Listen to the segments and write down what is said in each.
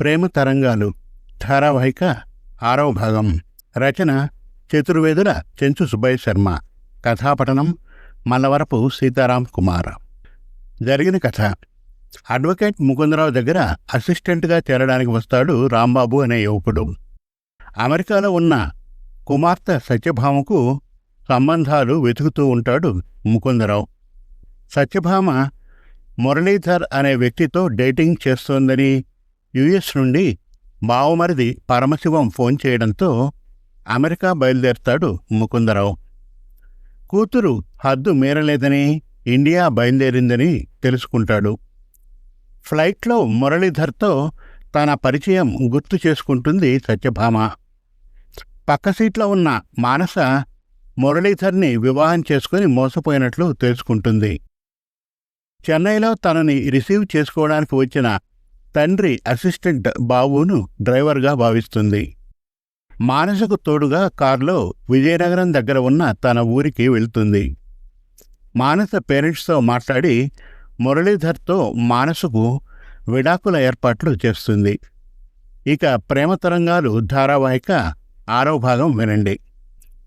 ప్రేమ తరంగాలు. ధారావాహిక ఆరవ భాగం. రచన చతుర్వేదుల చెంచు సుబ్బయ్య శర్మ. కథాపఠనం మల్లవరపు సీతారాం కుమార్. జరిగిన కథ. అడ్వకేట్ ముకుందరావు దగ్గర అసిస్టెంట్గా చేరడానికి వస్తాడు రాంబాబు అనే యువకుడు. అమెరికాలో ఉన్న కుమార్తె సత్యభామకు సంబంధాలు వెతుకుతూ ఉంటాడు ముకుందరావు. సత్యభామ మురళీధర్ అనే వ్యక్తితో డేటింగ్ చేస్తోందని యుఎస్ నుండి బావమరిది పరమశివం ఫోన్ చేయడంతో అమెరికా బయలుదేరుతాడు ముకుందరావు. కూతురు హద్దు మీరలేదని ఇండియా బయలుదేరిందని తెలుసుకుంటాడు. ఫ్లైట్లో మురళీధర్తో తన పరిచయం గుర్తు చేసుకుంటుంది సత్యభామ. పక్క సీట్లో ఉన్న మానస మురళీధర్ని వివాహం చేసుకుని మోసపోయినట్లు తెలుసుకుంటుంది. చెన్నైలో తనని రిసీవ్ చేసుకోవడానికి వచ్చిన తండ్రి అసిస్టెంట్ బాబును డ్రైవర్గా భావిస్తుంది. మానసకు తోడుగా కారులో విజయనగరం దగ్గర ఉన్న తన ఊరికి వెళ్తుంది. మానస పేరెంట్స్తో మాట్లాడి మురళీధర్తో మానసకు విడాకుల ఏర్పాట్లు చేస్తుంది. ఇక ప్రేమ తరంగాలు ధారావాహిక ఆరో భాగం వినండి.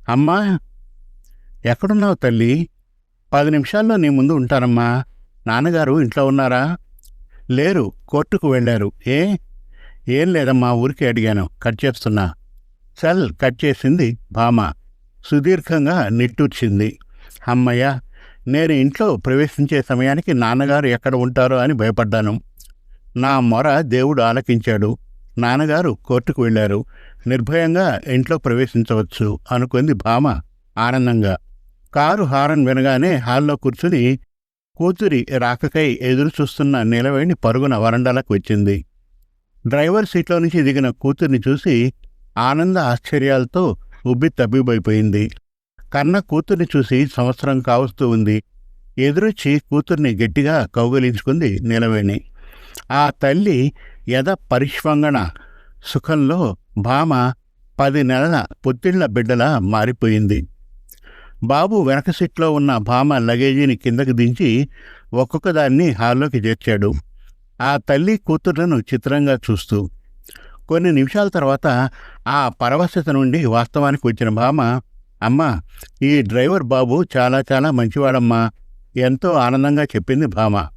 అమ్మా! ఎక్కడున్నావు తల్లి? పది నిమిషాల్లో నీ ముందు ఉంటానమ్మా. నాన్నగారు ఇంట్లో ఉన్నారా? లేరు కోర్టుకు వెళ్ళారు. ఏ? ఏం లేదమ్మా ఊరికి అడిగాను. కట్ చేస్తున్నా. సెల్ కట్ చేసింది భామ. సుదీర్ఘంగా నిట్టూర్చింది. అమ్మయ్య నేను ఇంట్లో ప్రవేశించే సమయానికి నాన్నగారు ఎక్కడ ఉంటారో అని భయపడ్డాను. నా మొర దేవుడు ఆలకించాడు. నాన్నగారు కోర్టుకు వెళ్ళారు. నిర్భయంగా ఇంట్లో ప్రవేశించవచ్చు అనుకుంది భామ ఆనందంగా. కారు హారన్ వినగానే హాల్లో కూర్చుని కూతురి రాకకై ఎదురు చూస్తున్న నిలవేణి పరుగున వరండాలకు వచ్చింది. డ్రైవర్ సీట్లో నుంచి దిగిన కూతుర్ని చూసి ఆనంద ఆశ్చర్యాలతో ఉబ్బి తబ్బిబైపోయింది కన్న కూతుర్ని చూసి సంవత్సరం కావస్తూ ఉంది. ఎదురొచ్చి కూతుర్ని గట్టిగా కౌగలించుకుంది నిలవేణి. ఆ తల్లి యథ పరిష్వంగణ సుఖంలో భామ పది నెలల పొత్తిళ్ళ బిడ్డలా మారిపోయింది. బాబు వెనక సీట్లో ఉన్న భామ లగేజీని కిందకు దించి ఒక్కొక్క దాన్ని హాల్లోకి చేర్చాడు. ఆ తల్లి కూతుర్లను చిత్రంగా చూస్తూ. కొన్ని నిమిషాల తర్వాత ఆ పరవశత నుండి వాస్తవానికి వచ్చిన భామ అమ్మా ఈ డ్రైవర్ బాబు చాలా చాలా మంచివాడమ్మా ఎంతో ఆనందంగా చెప్పింది భామ.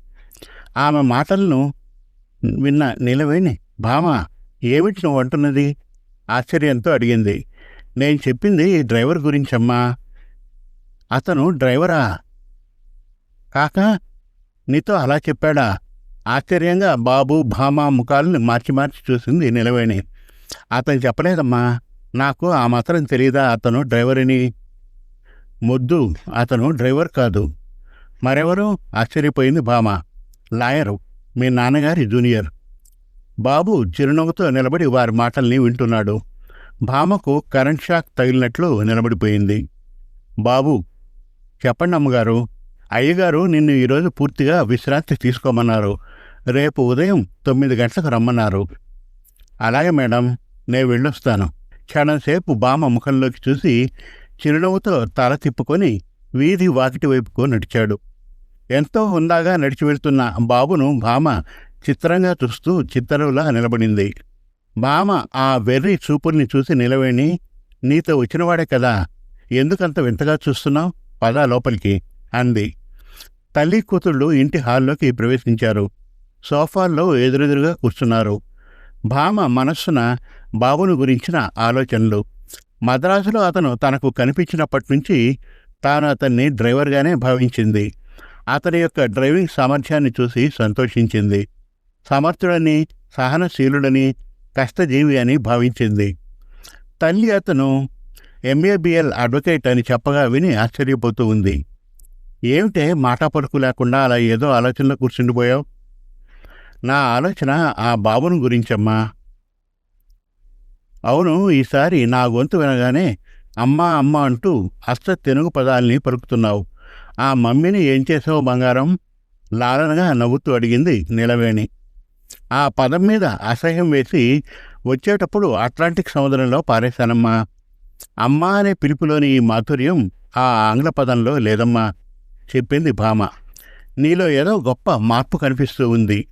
ఆమె మాటలను విన్న నిలవేణి భామ ఏమిటి నువ్వు అంటున్నది? ఆశ్చర్యంతో అడిగింది. నేను చెప్పింది ఈ డ్రైవర్ గురించమ్మా. అతను డ్రైవరా? కాకా నీతో అలా చెప్పాడా? ఆశ్చర్యంగా బాబు భామ ముఖాలను మార్చి మార్చి చూసింది నిలవేణి. అతను చెప్పలేదమ్మా. నాకు ఆ మాత్రం తెలియదా అతను డ్రైవరిని? మొద్దు అతను డ్రైవర్ కాదు. మరెవరు? ఆశ్చర్యపోయింది భామ. లాయరు మీ నాన్నగారి జూనియర్. బాబు చిరునవ్వుతో నిలబడి వారి మాటల్ని వింటున్నాడు. భామకు కరెంట్ షాక్ తగిలినట్లు నిలబడిపోయింది. బాబు చెప్పండి అమ్మగారు. అయ్యగారు నిన్ను ఈరోజు పూర్తిగా విశ్రాంతి తీసుకోమన్నారు. రేపు ఉదయం తొమ్మిది గంటలకు రమ్మన్నారు. అలాగే మేడం నేను వెళ్ళొస్తాను. క్షణంసేపు బామ ముఖంలోకి చూసి చిరునవ్వుతో తల తిప్పుకొని వీధి వాకిటి వైపుకు నడిచాడు. ఎంతో హుందాగా నడిచి వెళ్తున్న బాబును భామ చిత్రంగా చూస్తూ చిత్తరువులా నిలబడింది. భామ ఆ వెర్రి చూపుల్ని చూసి నిలవేణి నీతో వచ్చినవాడే కదా. ఎందుకంత వింతగా చూస్తున్నావు? పదా లోపలికి అంది. తల్లి కూతుళ్ళు ఇంటి హాల్లోకి ప్రవేశించారు. సోఫాల్లో ఎదురెదురుగా కూర్చున్నారు. భామ మనస్సున బాబును గురించిన ఆలోచనలు. మద్రాసులో అతను తనకు కనిపించినప్పటి నుంచి తాను అతన్ని డ్రైవర్గానే భావించింది. అతని యొక్క డ్రైవింగ్ సామర్థ్యాన్ని చూసి సంతోషించింది. సమర్థుడని సహనశీలుడని కష్టజీవి అని భావించింది. తల్లి అతను ఎంఏబిఎల్ అడ్వకేట్ అని చెప్పగా విని ఆశ్చర్యపోతూ ఉంది. ఏమిటే మాట పలుకు లేకుండా అలా ఏదో ఆలోచనలో కూర్చుండిపోయావు నా ఆలోచన ఆ బాబును గురించమ్మా. అవును ఈసారి నా గొంతు వినగానే అమ్మా అమ్మ అంటూ అస్త తెనుగు పదాల్ని పలుకుతున్నావు ఆ మమ్మీని ఏం చేసావు బంగారం? లాలనగా నవ్వుతూ అడిగింది నిలవేణి. ఆ పదం మీద అసహ్యం వేసి వచ్చేటప్పుడు అట్లాంటిక్ సముద్రంలో పారేశానమ్మా. అమ్మా అనే పిలుపులోని ఈ మాధుర్యం ఆ ఆంగ్ల పదంలో లేదమ్మా చెప్పింది భామ. నీలో ఏదో గొప్ప మార్పు కనిపిస్తూ ఉంది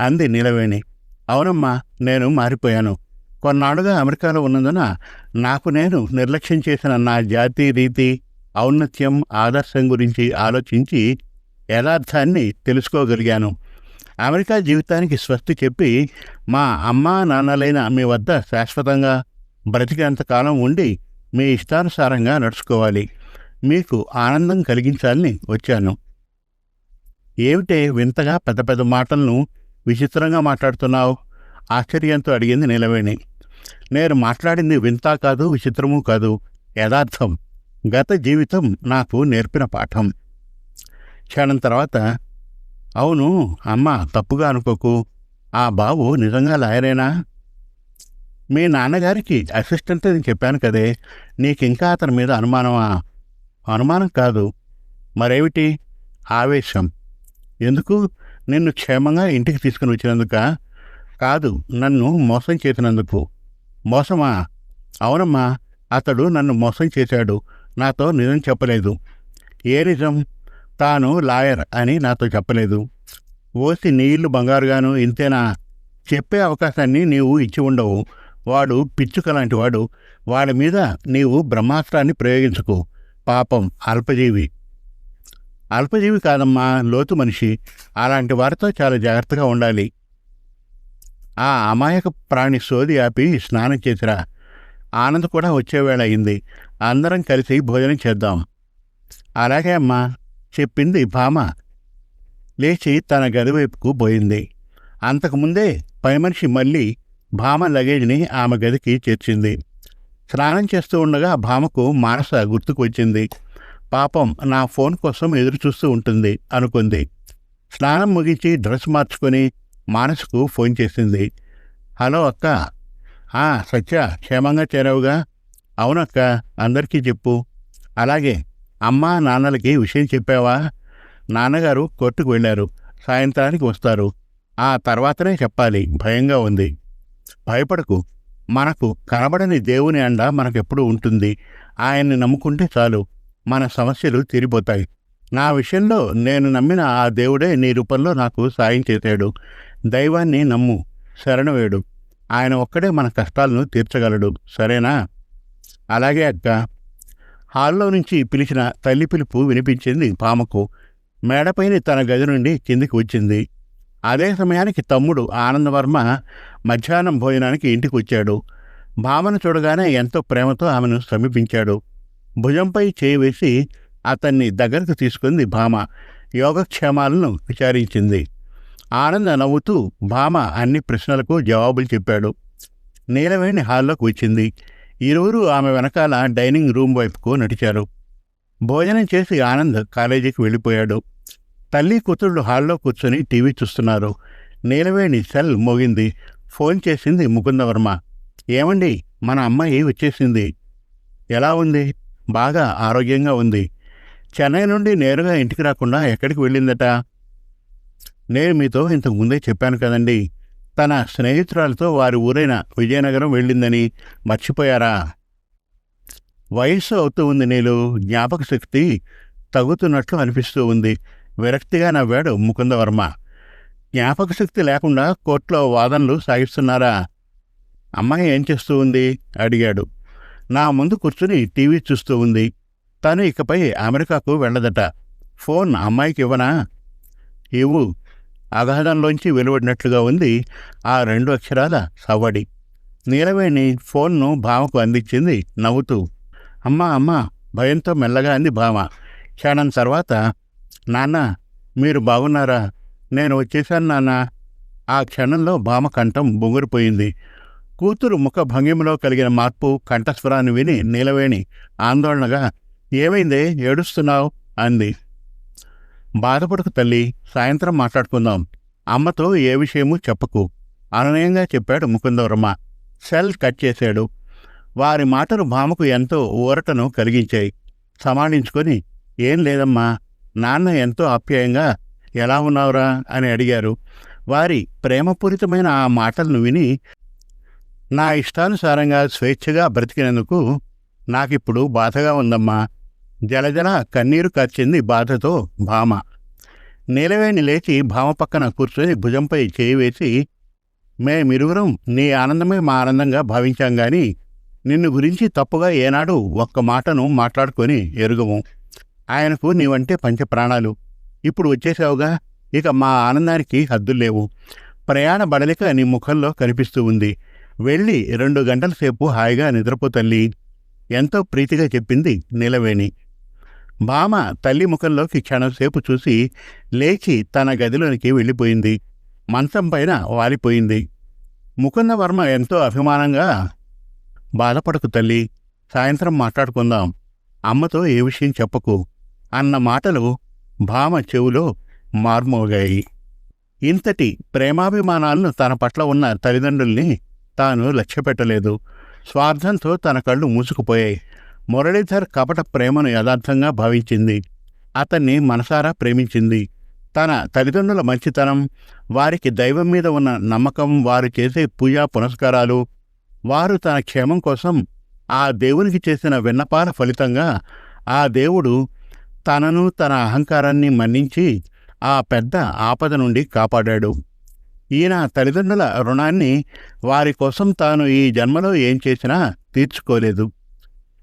అంది నీలవేణి. అవునమ్మా నేను మారిపోయాను. కొన్నాళ్ళుగా అమెరికాలో ఉన్నందున నాకు నేను నిర్లక్ష్యం చేసిన నా జాతి రీతి ఔన్నత్యం ఆదర్శం గురించి ఆలోచించి యథార్థాన్ని తెలుసుకోగలిగాను. అమెరికా జీవితానికి స్వస్తి చెప్పి మా అమ్మా నాన్నలైన మీ వద్ద శాశ్వతంగా బ్రతికేంతకాలం ఉండి మీ ఇష్టానుసారంగా నడుచుకోవాలి. మీకు ఆనందం కలిగించాలని వచ్చాను. ఏమిటే వింతగా పెద్ద పెద్ద మాటలను విచిత్రంగా మాట్లాడుతున్నావు? ఆశ్చర్యంతో అడిగింది నిలవేణి. నేను మాట్లాడింది వింత కాదు విచిత్రము కాదు. యథార్థం. గత జీవితం నాకు నేర్పిన పాఠం. క్షణం తర్వాత అవును అమ్మ తప్పుగా అనుకోకు. ఆ బాబు నిజంగా లాయరేనా? మీ నాన్నగారికి అసిస్టెంట్ నేను చెప్పాను కదే. నీకింకా అతని మీద అనుమానమా? అనుమానం కాదు. మరేమిటి? ఆవేశం. ఎందుకు? నిన్ను క్షేమంగా ఇంటికి తీసుకుని వచ్చినందుక? కాదు నన్ను మోసం చేసినందుకు. మోసమా? అవునమ్మా అతడు నన్ను మోసం చేశాడు. నాతో నిజం చెప్పలేదు. ఏ నిజం? తాను లాయర్ అని నాతో చెప్పలేదు. ఓసి నీళ్ళు బంగారుగాను ఇంతేనా? చెప్పే అవకాశాన్ని నీవు ఇచ్చి ఉండవు. వాడు పిచ్చుక లాంటి వాడు. వాడి మీద నీవు బ్రహ్మాస్త్రాన్ని ప్రయోగించుకు. పాపం అల్పజీవి. అల్పజీవి కాదమ్మా లోతు మనిషి. అలాంటి వారితో చాలా జాగ్రత్తగా ఉండాలి. ఆ అమాయక ప్రాణి సోది ఆపి స్నానం చేసిరా. ఆనంద్ కూడా వచ్చేవేళ అయింది. అందరం కలిసి భోజనం చేద్దాం. అలాగే అమ్మా చెప్పింది భామ. లేచి తన గది వైపుకు పోయింది అంతకుముందే పై మనిషి మళ్ళీ భామ లగేజ్ని ఆమె గదికి చేర్చింది. స్నానం చేస్తూ ఉండగా భామకు మానస గుర్తుకు వచ్చింది. పాపం నా ఫోన్ కోసం ఎదురు చూస్తూ ఉంటుంది అనుకుంది. స్నానం ముగించి డ్రెస్ మార్చుకొని మానసుకు ఫోన్ చేసింది. హలో అక్క. ఆ సత్య క్షేమంగా చేరావుగా? అవునక్క అందరికీ చెప్పు. అలాగే అమ్మా నాన్నలకి విషయం చెప్పావా? నాన్నగారు కోర్టుకు వెళ్ళారు. సాయంత్రానికి వస్తారు. ఆ తర్వాతనే చెప్పాలి. భయంగా ఉంది. భయపడకు. మనకు కనబడని దేవుని అండ మనకెప్పుడు ఉంటుంది. ఆయన్ని నమ్ముకుంటే చాలు. మన సమస్యలు తీరిపోతాయి. నా విషయంలో నేను నమ్మిన ఆ దేవుడే నీ రూపంలో నాకు సాయం చేశాడు. దైవాన్ని నమ్ము. శరణవేడు ఆయన ఒక్కడే మన కష్టాలను తీర్చగలడు. సరేనా? అలాగే అక్క. హాల్లో నుంచి పిలిచిన తల్లి పిలుపు వినిపించింది పామకు. మేడపైన తన గది నుండి కిందికి వచ్చింది. అదే సమయానికి తమ్ముడు ఆనందవర్మ మధ్యాహ్నం భోజనానికి ఇంటికి వచ్చాడు భామను చూడగానే ఎంతో ప్రేమతో ఆమెను సమీపించాడు. భుజంపై చేయి వేసి అతన్ని దగ్గరకు తీసుకుంది భామ. యోగక్షేమాలను విచారించింది. ఆనంద నవ్వుతూ భామ అన్ని ప్రశ్నలకు జవాబులు చెప్పాడు. నీలవేణి హాల్లోకి వచ్చింది. ఇరువురు ఆమె వెనకాల డైనింగ్ రూమ్ వైపుకు నడిచారు. భోజనం చేసి ఆనంద్ కాలేజీకి వెళ్ళిపోయాడు. తల్లి కూతుళ్ళు హాల్లో కూర్చొని టీవీ చూస్తున్నారు. నీలవేణి సెల్ మోగింది. ఫోన్ చేసింది ముకుందవర్మ. ఏమండి మన అమ్మాయి వచ్చేసింది. ఎలా ఉంది? బాగా ఆరోగ్యంగా ఉంది. చెన్నై నుండి నేరుగా ఇంటికి రాకుండా ఎక్కడికి వెళ్ళిందట? నేను మీతో ఇంతకు ముందే చెప్పాను కదండి. తన స్నేహితురాలతో వారి ఊరైన విజయనగరం వెళ్ళిందని మర్చిపోయారా? వయస్సు అవుతూ ఉంది నీలు. జ్ఞాపక శక్తి తగ్గుతున్నట్లు అనిపిస్తూ ఉంది. విరక్తిగా నవ్వాడు ముకుందవర్మ. జ్ఞాపక శక్తి లేకుండా కోర్టులో వాదనలు సాగిస్తున్నారా? అమ్మాయి ఏం చేస్తూ ఉంది? అడిగాడు. నా ముందు కూర్చుని టీవీ చూస్తూ ఉంది. తను ఇకపై అమెరికాకు వెళ్ళదట. ఫోన్ అమ్మాయికి ఇవ్వనా? ఇవ్వు. అగాధంలోంచి వెలువడినట్లుగా ఉంది ఆ రెండు అక్షరాల సవ్వడి. నీలవేణి ఫోన్ను భామకు అందించింది నవ్వుతూ. అమ్మా అమ్మా భయంతో మెల్లగా అంది భామ. క్షణం తర్వాత నాన్న మీరు బాగున్నారా? నేను వచ్చేశాను నాన్న. ఆ క్షణంలో భామ కంఠం బొంగురిపోయింది. కూతురు ముఖ భంగిమలో కలిగిన మార్పు కంఠస్వరాన్ని విని నీలవేణి ఆందోళనగా ఏమైందే? ఏడుస్తున్నావు? అంది. బాధపడకు తల్లి సాయంత్రం మాట్లాడుకుందాం. అమ్మతో ఏ విషయమూ చెప్పకు. అనునయంగా చెప్పాడు ముకుందవర్మ సెల్ కట్ చేశాడు. వారి మాటలు భామకు ఎంతో ఊరటను కలిగించాయి. సమాణించుకొని ఏం లేదమ్మా. నాన్న ఎంతో ఆప్యాయంగా ఎలా ఉన్నావురా? అని అడిగారు. వారి ప్రేమపూరితమైన ఆ మాటలను విని నా ఇష్టానుసారంగా స్వేచ్ఛగా బ్రతికినందుకు నాకిప్పుడు బాధగా ఉందమ్మా. జలజల కన్నీరు కర్చింది బాధతో భామ. నీలవేణి లేచి భామ పక్కన కూర్చొని భుజంపై చేయి వేసి మేమిరువురం నీ ఆనందమే మా ఆనందంగా భావించాం గాని నిన్ను గురించి తప్పుగా ఏనాడు ఒక్క మాటను మాట్లాడుకొని ఎరుగము. ఆయనకు నీవంటే పంచప్రాణాలు ఇప్పుడు వచ్చేసావుగా ఇక మా ఆనందానికి హద్దులేవు ప్రయాణ బడలిక నీ ముఖంలో కనిపిస్తూ ఉంది. వెళ్ళి రెండు గంటల సేపు హాయిగా నిద్రపో తల్లి. ఎంతో ప్రీతిగా చెప్పింది నీలవేణి. భామ తల్లి ముఖంలోకి క్షణంసేపు చూసి లేచి తన గదిలోనికి వెళ్ళిపోయింది. మంచం పైన వాలిపోయింది. ముకుందవర్మ ఎంతో అభిమానంగా బాధపడకు తల్లి. సాయంత్రం మాట్లాడుకుందాం. అమ్మతో ఏ విషయం చెప్పకు. అన్న మాటలు భామ చెవులో మార్మోగాయి. ఇంతటి ప్రేమాభిమానాలను తన పట్ల ఉన్న తల్లిదండ్రుల్ని తాను లక్ష్యపెట్టలేదు. స్వార్థంతో తన కళ్ళు మూసుకుపోయాయి. మురళీధర్ కపట ప్రేమను యథార్థంగా భావించింది. అతన్ని మనసారా ప్రేమించింది. తన తల్లిదండ్రుల మంచితనం వారికి దైవం మీద ఉన్న నమ్మకం వారు చేసే పూజా పునస్కారాలు వారు తన క్షేమం కోసం ఆ దేవునికి చేసిన విన్నపాల ఫలితంగా ఆ దేవుడు తనను తన అహంకారాన్ని మన్నించి ఆ పెద్ద ఆపద నుండి కాపాడాడు. ఈయన తల్లిదండ్రుల రుణాన్ని వారి కోసం తాను ఈ జన్మలో ఏం చేసినా తీర్చుకోలేదు.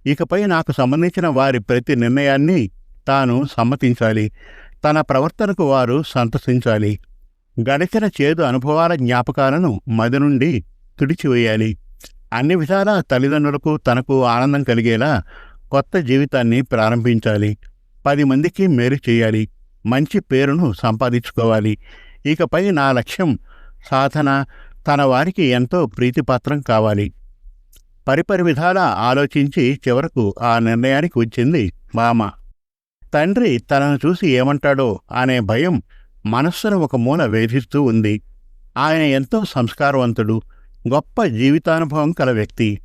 ఇకపై నాకు సంబంధించిన వారి ప్రతి నిర్ణయాన్ని తాను సమ్మతించాలి. తన ప్రవర్తనకు వారు సంతసించాలి గడిచిన చేదు అనుభవాల జ్ఞాపకాలను మది నుండి తుడిచివేయాలి. అన్ని విధాల తల్లిదండ్రులకు తనకు ఆనందం కలిగేలా కొత్త జీవితాన్ని ప్రారంభించాలి. పది మందికి మేలు చేయాలి. మంచి పేరును సంపాదించుకోవాలి. ఇకపై నా లక్ష్యం సాధన తన వారికి ఎంతో ప్రీతిపాత్రం కావాలి. పరిపరి విధాల ఆలోచించి చివరకు ఆ నిర్ణయానికి వచ్చింది మామ. తండ్రి తనను చూసి ఏమంటాడో అనే భయం మనస్సును ఒక మూల వేధిస్తూ ఉంది. ఆయన ఎంతో సంస్కారవంతుడు గొప్ప జీవితానుభవం కల వ్యక్తి.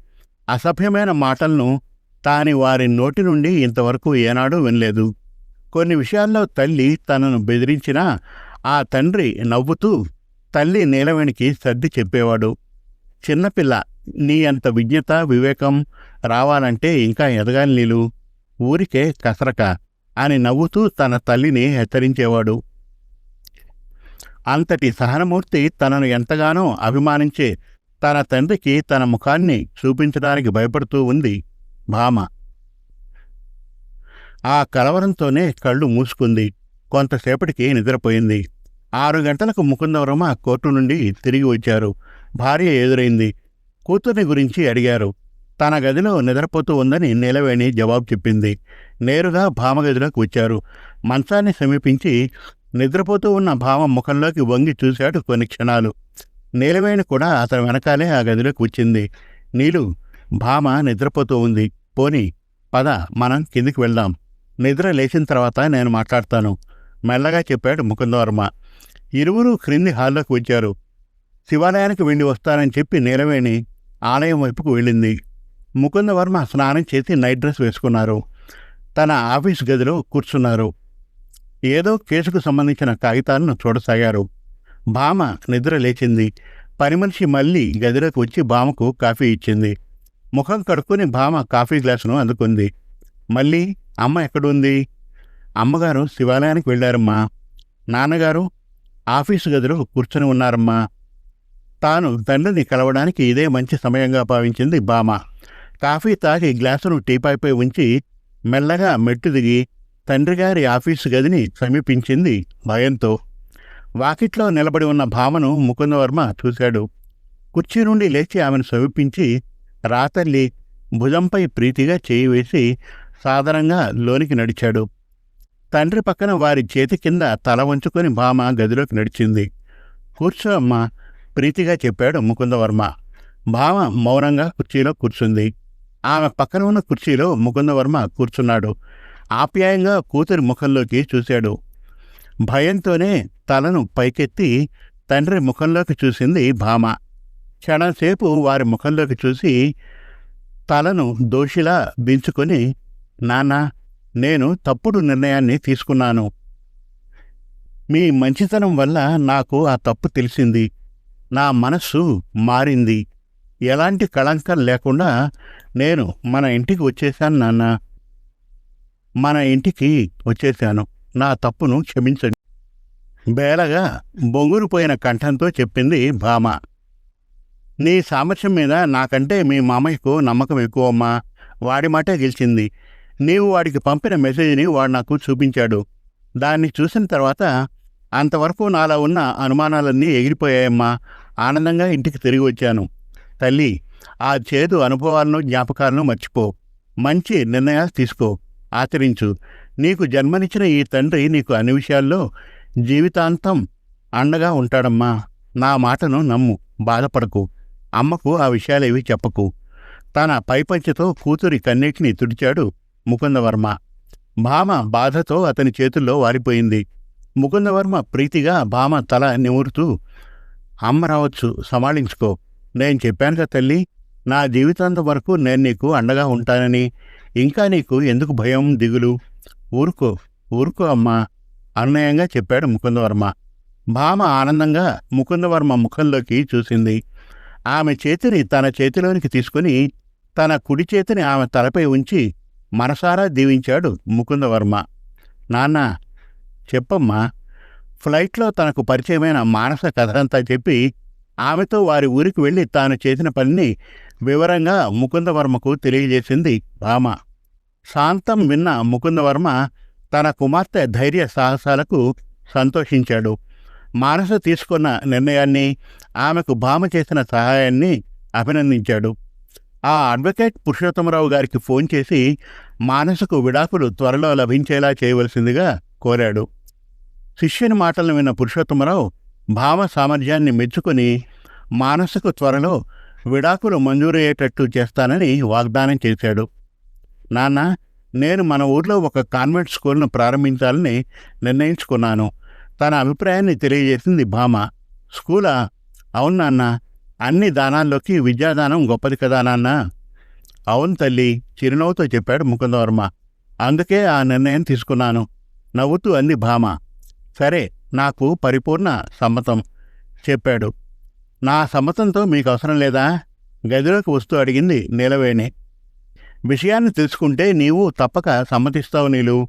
అసభ్యమైన మాటలను తాని వారి నోటి నుండి ఇంతవరకు ఏనాడూ వినలేదు. కొన్ని విషయాల్లో తల్లి తనను బెదిరించినా ఆ తండ్రి నవ్వుతూ తల్లి నీలవేణికి సర్ది చెప్పేవాడు. చిన్నపిల్ల నీ అంత విజ్ఞత వివేకం రావాలంటే ఇంకా ఎదగాలి నీలు. ఊరికే కసరక అని నవ్వుతూ తన తల్లిని హెచ్చరించేవాడు. అంతటి సహనమూర్తి తనను ఎంతగానో అభిమానించే తన తండ్రికి తన ముఖాన్ని చూపించడానికి భయపడుతూ ఉంది. భామ ఆ కలవరంతోనే కళ్ళు మూసుకుంది. కొంతసేపటికి నిద్రపోయింది. ఆరు గంటలకు ముకుందవరమ కోర్టు నుండి తిరిగి వచ్చారు. భార్య ఎదురైంది. కూతుర్ని గురించి అడిగారు. తన గదిలో నిద్రపోతూ ఉందని నీలవేణి జవాబు చెప్పింది. నేరుగా భామ గదిలోకి వచ్చారు. మంచాన్ని సమీపించి నిద్రపోతూ ఉన్న భామ ముఖంలోకి వంగి చూశాడు కొన్ని క్షణాలు. నీలవేణి కూడా అతని వెనకాలే ఆ గదిలోకి వచ్చింది. నీలు భామ నిద్రపోతూ ఉంది. పోని పద మనం కిందికి వెళ్దాం. నిద్ర లేచిన తర్వాత నేను మాట్లాడతాను. మెల్లగా చెప్పాడు ముకుందవర్మ. ఇరువురు క్రింది హాల్లోకి వచ్చారు. శివాలయానికి వెళ్ళి వస్తానని చెప్పి నీలవేణి ఆలయం వైపుకు వెళ్ళింది. ముకుందవర్మ స్నానం చేసి నైట్ డ్రెస్ వేసుకున్నారు. తన ఆఫీస్ గదిలో కూర్చున్నారు. ఏదో కేసుకు సంబంధించిన కాగితాలను చూడసాగారు. భామ నిద్ర లేచింది. పని మనిషి మళ్ళీ గదిలోకి వచ్చి భామకు కాఫీ ఇచ్చింది. ముఖం కడుక్కుని భామ కాఫీ గ్లాసును అందుకుంది. మళ్ళీ అమ్మ ఎక్కడుంది? అమ్మగారు శివాలయానికి వెళ్ళారమ్మా. నాన్నగారు ఆఫీసు గదిలో కూర్చొని ఉన్నారమ్మా. తాను తండ్రిని కలవడానికి ఇదే మంచి సమయంగా భావించింది బామ కాఫీ తాగి గ్లాసును టీపాయిపై ఉంచి మెల్లగా మెట్టు దిగి తండ్రిగారి ఆఫీసు గదిని సమీపించింది భయంతో. వాకిట్లో నిలబడి ఉన్న భామను ముకుందవర్మ చూశాడు. కుర్చీ నుండి లేచి ఆమెను సమీపించి రాతల్లి భుజంపై ప్రీతిగా చేయి వేసి సాధారణంగా లోనికి నడిచాడు. తండ్రి పక్కన వారి చేతి కింద తల వంచుకొని భామ గదిలోకి నడిచింది. కూర్చో అమ్మా ప్రీతిగా చెప్పాడు ముకుందవర్మ. భామ మౌనంగా కుర్చీలో కూర్చుంది. ఆమె పక్కన ఉన్న కుర్చీలో ముకుందవర్మ కూర్చున్నాడు. ఆప్యాయంగా కూతురి ముఖంలోకి చూశాడు. భయంతోనే తలను పైకెత్తి తండ్రి ముఖంలోకి చూసింది భామ. క్షణంసేపు వారి ముఖంలోకి చూసి తలను దోషిలా దించుకొని నాన్న నేను తప్పుడు నిర్ణయాన్ని తీసుకున్నాను. మీ మంచితనం వల్ల నాకు ఆ తప్పు తెలిసింది. నా మనస్సు మారింది. ఎలాంటి కళంకం లేకుండా నేను మన ఇంటికి వచ్చేశాను నాన్న. మన ఇంటికి వచ్చేశాను. నా తప్పును క్షమించండి. బేలగా బొంగురుపోయిన కంఠంతో చెప్పింది భామ. నీ సామర్థ్యం మీద నాకంటే మీ మామయ్యకు నమ్మకం ఎక్కువమ్మా వాడి మాటే గెలిచింది. నీవు వాడికి పంపిన మెసేజ్ని వాడు నాకు చూపించాడు. దాన్ని చూసిన తర్వాత అంతవరకు నాలో ఉన్న అనుమానాలన్నీ ఎగిరిపోయాయమ్మా. ఆనందంగా ఇంటికి తిరిగి వచ్చాను. తల్లి ఆ చేదు అనుభవాలను జ్ఞాపకాలను మర్చిపో. మంచి నిర్ణయాలు తీసుకో. ఆచరించు. నీకు జన్మనిచ్చిన ఈ తండ్రి నీకు అన్ని విషయాల్లో జీవితాంతం అండగా ఉంటాడమ్మా. నా మాటను నమ్ము. బాధపడకు. అమ్మకు ఆ విషయాలేవి చెప్పకు. తన పైపంచతో కూతురి కన్నీటిని తుడిచాడు ముకుందవర్మ. భామ బాధతో అతని చేతుల్లో వారిపోయింది. ముకుందవర్మ ప్రీతిగా భామ తల నిమురుతూ అమ్మ రావచ్చు సమాళించుకో నేను చెప్పానుగా తల్లి నా జీవితాంతం వరకు నేను నీకు అండగా ఉంటానని. ఇంకా నీకు ఎందుకు భయం దిగులు? ఊరుకో ఊరుకో అమ్మా అన్నయంగా చెప్పాడు ముకుందవర్మ. భామ ఆనందంగా ముకుందవర్మ ముఖంలోకి చూసింది. ఆమె చేతిని తన చేతిలోనికి తీసుకుని తన కుడి చేతిని ఆమె తలపై ఉంచి మనసారా దీవించాడు ముకుందవర్మ. నాన్న చెప్పమ్మా ఫ్లైట్లో తనకు పరిచయమైన మానస కథనంతా చెప్పి ఆమెతో వారి ఊరికి వెళ్ళి తాను చేసిన పనిని వివరంగా ముకుందవర్మకు తెలియజేసింది భామ. శాంతం విన్న ముకుందవర్మ తన కుమార్తె ధైర్య సాహసాలకు సంతోషించాడు. మానస తీసుకున్న నిర్ణయాన్ని ఆమెకు భామ చేసిన సహాయాన్ని అభినందించాడు. ఆ అడ్వకేట్ పురుషోత్తమరావు గారికి ఫోన్ చేసి మానసకు విడాకులు త్వరలో లభించేలా చేయవలసిందిగా కోరాడు. శిష్యుని మాటలను విన్న పురుషోత్తమరావు భావ సామర్థ్యాన్ని మెచ్చుకుని మానసకు త్వరలో విడాకులు మంజూరయ్యేటట్టు చేస్తానని వాగ్దానం చేశాడు. నాన్న నేను మన ఊర్లో ఒక కాన్వెంట్ స్కూల్ను ప్రారంభించాలని నిర్ణయించుకున్నాను. తన అభిప్రాయాన్ని తెలియజేసింది భామ. స్కూలా అవును నాన్న అన్ని దానాల్లోకి విద్యాదానం గొప్పది కదా నాన్న? అవును తల్లి చిరునవ్వుతో చెప్పాడు ముకుందవర్మ. అందుకే ఆ నిర్ణయం తీసుకున్నాను. నవ్వుతూ అంది భామ. సరే నాకు పరిపూర్ణ సమ్మతం చెప్పాడు. నా సమ్మతంతో మీకు అవసరం లేదా? గదిలోకి వస్తూ అడిగింది నీలవేణి. విషయాన్ని తెలుసుకుంటే నీవు తప్పక సమ్మతిస్తావు నీలు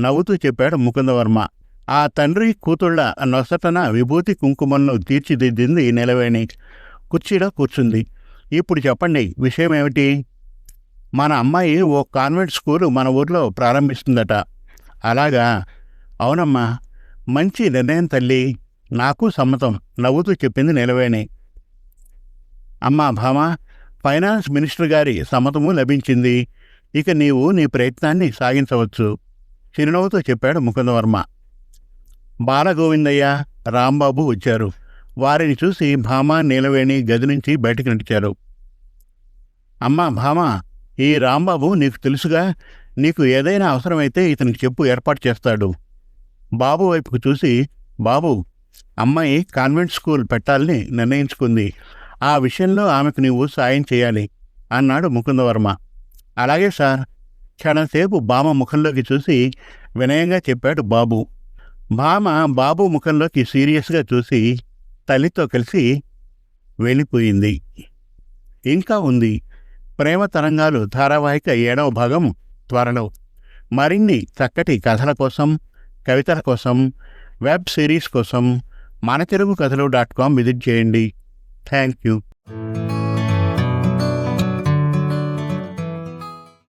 నవ్వుతూ చెప్పాడు ముకుందవర్మ. ఆ తండ్రి కూతుళ్ళ నొసటన విభూతి కుంకుమలను తీర్చిదిద్దింది నిలవేణి. కుర్చీలో కూర్చుంది. ఇప్పుడు చెప్పండి విషయం ఏమిటి మన అమ్మాయి ఓ కాన్వెంట్ స్కూలు మన ఊర్లో ప్రారంభిస్తుందట. అలాగా? అవునమ్మా. మంచి నిర్ణయం తల్లి. నాకు సమ్మతం. నవ్వుతూ చెప్పింది నిలవేణి. అమ్మా భామ ఫైనాన్స్ మినిస్టర్ గారి సమ్మతము లభించింది. ఇక నీవు నీ ప్రయత్నాన్ని సాగించవచ్చు. చిరునవ్వుతో చెప్పాడు ముకుందవర్మ. బాలగోవిందయ్య రాంబాబు వచ్చారు. వారిని చూసి భామ నీలవేణి గది నుంచి బయటకు నడిచారు. అమ్మా భామ ఈ రాంబాబు నీకు తెలుసుగా? నీకు ఏదైనా అవసరమైతే ఇతనికి చెప్పు ఏర్పాటు చేస్తాడు. బాబు వైపుకు చూసి బాబు అమ్మాయి కాన్వెంట్ స్కూల్ పెట్టాలని నిర్ణయించుకుంది. ఆ విషయంలో ఆమెకు నీవు సాయం చేయాలి అన్నాడు ముకుందవర్మ. అలాగే సార్. క్షణంసేపు బామ ముఖంలోకి చూసి వినయంగా చెప్పాడు బాబు. భామ బాబు ముఖంలోకి సీరియస్గా చూసి తల్లితో కలిసి వెళ్ళిపోయింది. ఇంకా ఉంది. ప్రేమ తరంగాలు ధారావాహిక ఏడవ భాగం త్వరలో. మరిన్ని చక్కటి కథల కోసం కవితల కోసం వెబ్ సిరీస్ కోసం మన తెలుగు కథలు డాట్ కామ్ విజిట్ చేయండి. Thank you